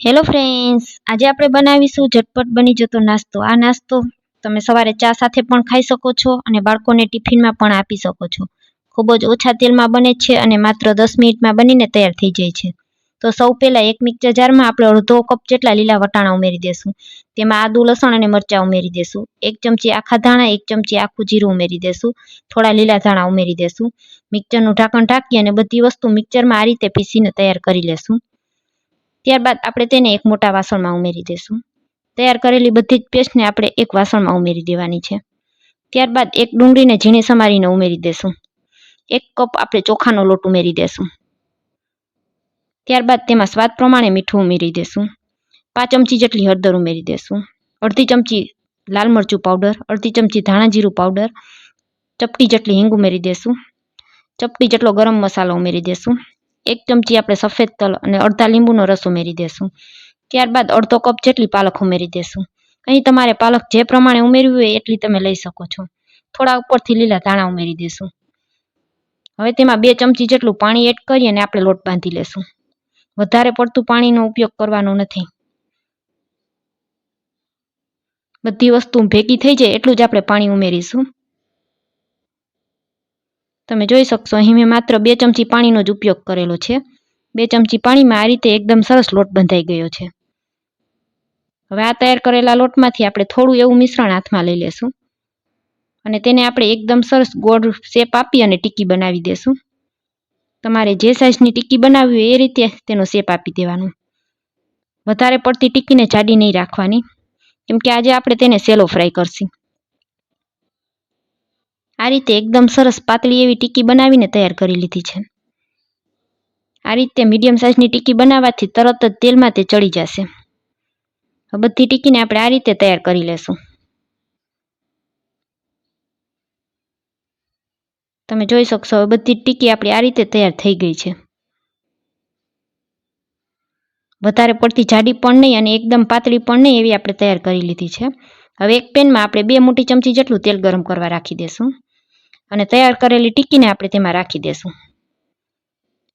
Hello friends આજે આપણે બનાવીશું ઝટપટ બની જતો નાસ્તો. આ નાસ્તો તમે સવારે ચા સાથે પણ ખાઈ શકો છો અને બાળકોને ટિફિનમાં પણ આપી શકો છો. ખૂબ જ ઓછા તેલમાં બને છે અને માત્ર દસ મિનિટમાં બનીને તૈયાર થઈ જાય છે. તો સૌ પહેલાં એક મિક્સર જારમાં આપણે અડધો કપ જેટલા લીલા વટાણા ઉમેરી દેશું. તેમાં આદુ, લસણ અને મરચાં ઉમેરી દેશું. એક ચમચી આખા ધાણા, એક ચમચી આખું જીરું ઉમેરી દેશું. થોડા લીલા ધાણા ઉમેરી દેશું. મિક્સરનું ઢાંકણ ઢાંકી અને બધી વસ્તુ મિક્સરમાં આ રીતે પીસીને તૈયાર કરી લેશું. ત્યારબાદ આપણે તેને એક મોટા વાસણમાં ઉમેરી દઈશું તૈયાર કરેલી બધી જ પેસ્ટને આપણે એક વાસણમાં ઉમેરી દેવાની છે. ત્યારબાદ એક ડુંગળીને ઝીણી સમારીને ઉમેરી દેશું. એક કપ આપણે ચોખાનો લોટ ઉમેરી દેશું. ત્યારબાદ તેમાં સ્વાદ પ્રમાણે મીઠું ઉમેરી દેશું. પાંચ ચમચી જેટલી હળદર ઉમેરી દેશું. અડધી ચમચી લાલ મરચું પાવડર, અડધી ચમચી ધાણા જીરું પાવડર, ચપટી જેટલી હિંગ ઉમેરી દેશું. ચપટી જેટલો ગરમ મસાલો ઉમેરી દેશું. એક ચમચી આપણે સફેદ તલ અને અડધા લીંબુનો રસ ઉમેરી દેશું. ત્યારબાદ અડધો કપ જેટલી પાલક ઉમેરી દેશું. અહીં તમારે પાલક જે પ્રમાણે ઉમેરવી હોય એટલી તમે લઈ શકો છો. થોડા ઉપરથી લીલા ધાણા ઉમેરી દેશું. હવે તેમાં બે ચમચી જેટલું પાણી એડ કરી અને આપણે લોટ બાંધી લેશું. વધારે પડતું પાણીનો ઉપયોગ કરવાનો નથી. બધી વસ્તુ ભેગી થઈ જાય એટલું જ આપણે પાણી ઉમેરીશું. તમે જોઈ શકશો, અહીં મેં માત્ર બે ચમચી પાણીનો જ ઉપયોગ કરેલો છે. બે ચમચી પાણીમાં આ રીતે એકદમ સરસ લોટ બંધાઈ ગયો છે. હવે આ તૈયાર કરેલા લોટમાંથી આપણે થોડું એવું મિશ્રણ હાથમાં લઈ લેશું. અને તેને આપણે એકદમ સરસ ગોળ શેપ આપી અને ટીકી બનાવી દેશું. તમારે જે સાઇઝની ટીકી બનાવવી હોય એ રીતે તેનો શેપ આપી દેવાનો. વધારે પડતી ટીકીને જાડી નહીં રાખવાની. કેમ કે આજે આપણે તેને સેલો ફ્રાય કરશું. આ રીતે એકદમ સરસ પાતળી એવી ટીકી બનાવીને તૈયાર કરી લીધી છે. આ રીતે મીડિયમ સાઇઝની ટીકી બનાવવાથી તરત જ તેલમાં તે ચડી જશે. બધી ટીકીને આપણે આ રીતે તૈયાર કરી લેશું. તમે જોઈ શકશો, હવે બધી ટીકી આપણી આ રીતે તૈયાર થઈ ગઈ છે. વધારે પડતી જાડી પણ નહીં અને એકદમ પાતળી પણ નહીં એવી આપણે તૈયાર કરી લીધી છે. હવે એક પેનમાં આપણે બે મોટી ચમચી જેટલું તેલ ગરમ કરવા રાખી દેશું. અને તૈયાર કરેલી ટીકીને આપણે તેમાં રાખી દેશું.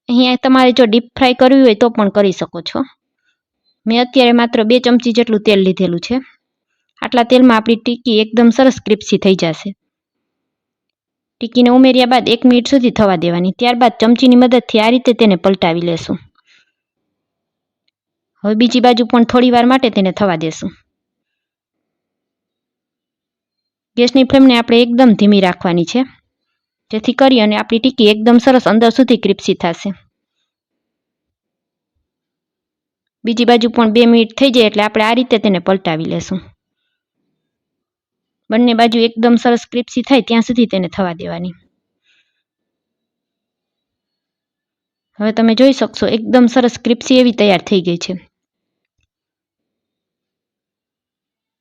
અહીંયા તમારે જો ડીપ ફ્રાય કરવી હોય તો પણ કરી શકો છો. મેં અત્યારે માત્ર બે ચમચી જેટલું તેલ લીધેલું છે. આટલા તેલમાં આપણી ટીકી એકદમ સરસ ક્રિપ્સી થઈ જશે. ટીકીને ઉમેર્યા બાદ એક મિનિટ સુધી થવા દેવાની. ત્યારબાદ ચમચીની મદદથી આ રીતે તેને પલટાવી લેશું. હવે બીજી બાજુ પણ થોડીવાર માટે તેને થવા દેશું. ગેસની ફ્લેમને આપણે એકદમ ધીમી રાખવાની છે. જેથી કરી અને આપણી ટીકી એકદમ સરસ અંદર સુધી ક્રિપ્સી થશે. બીજી બાજુ પણ બે મિનિટ થઈ જાય એટલે આપણે આ રીતે તેને પલટાવી લેશું. બંને બાજુ એકદમ સરસ ક્રિપ્સી થાય ત્યાં સુધી તેને થવા દેવાની. હવે તમે જોઈ શકશો એકદમ સરસ ક્રિપ્સી એવી તૈયાર થઈ ગઈ છે.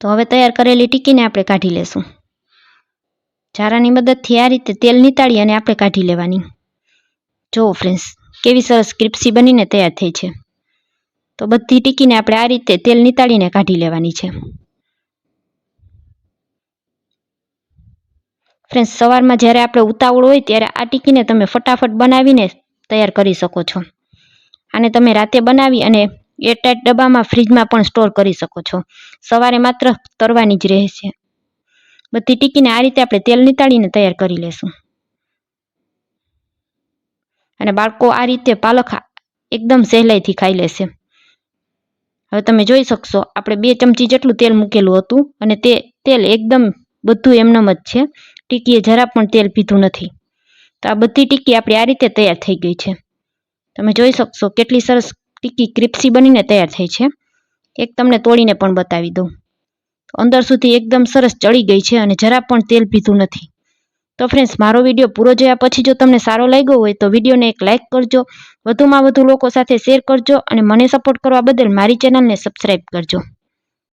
તો હવે તૈયાર કરેલી ટીકીને આપણે કાઢી લેશું. ચારાની મદદથી આ રીતે તેલ નીતાળી અને આપણે કાઢી લેવાની. જુઓ ફ્રેન્ડ્સ કેવી સરસ ક્રિપ્સી બનીને તૈયાર થઈ છે. તો બધી ટીકીને આપણે આ રીતે તેલ નીતાળીને કાઢી લેવાની છે. ફ્રેન્ડ્સ સવારમાં જ્યારે આપણે ઉતાવળ હોય ત્યારે આ ટીકીને તમે ફટાફટ બનાવીને તૈયાર કરી શકો છો. આને તમે રાતે બનાવી અને એરટાઈટ ડબ્બામાં ફ્રીજમાં પણ સ્ટોર કરી શકો છો. સવારે માત્ર તરવાની જ રહે છે બધી ટીકીને આ રીતે આપણે તેલ નીતાળીને તૈયાર કરી લેશું. અને બાળકો આ રીતે પાલક એકદમ સહેલાઈથી ખાઈ લેશે. હવે તમે જોઈ શકશો, આપણે બે ચમચી જેટલું તેલ મૂકેલું હતું અને તે તેલ એકદમ બધું એમનેમ જ છે. ટીકીએ જરા પણ તેલ પીધું નથી. તો આ બધી ટીકી આપણી આ રીતે તૈયાર થઈ ગઈ છે. તમે જોઈ શકશો કેટલી સરસ ટીકી ક્રિપ્સી બનીને તૈયાર થઈ છે. એક તમને તોડીને પણ બતાવી દઉં. અંદર સુધી એકદમ સરસ ચડી ગઈ છે અને જરા પણ તેલ પીધું નથી. તો ફ્રેન્ડ્સ મારો વીડિયો પૂરો જોયા પછી જો તમને સારો લાગ્યો હોય તો વિડીયોને એક લાઇક કરજો, વધુમાં વધુ લોકો સાથે શેર કરજો અને મને સપોર્ટ કરવા બદલ મારી ચેનલને સબસ્ક્રાઈબ કરજો.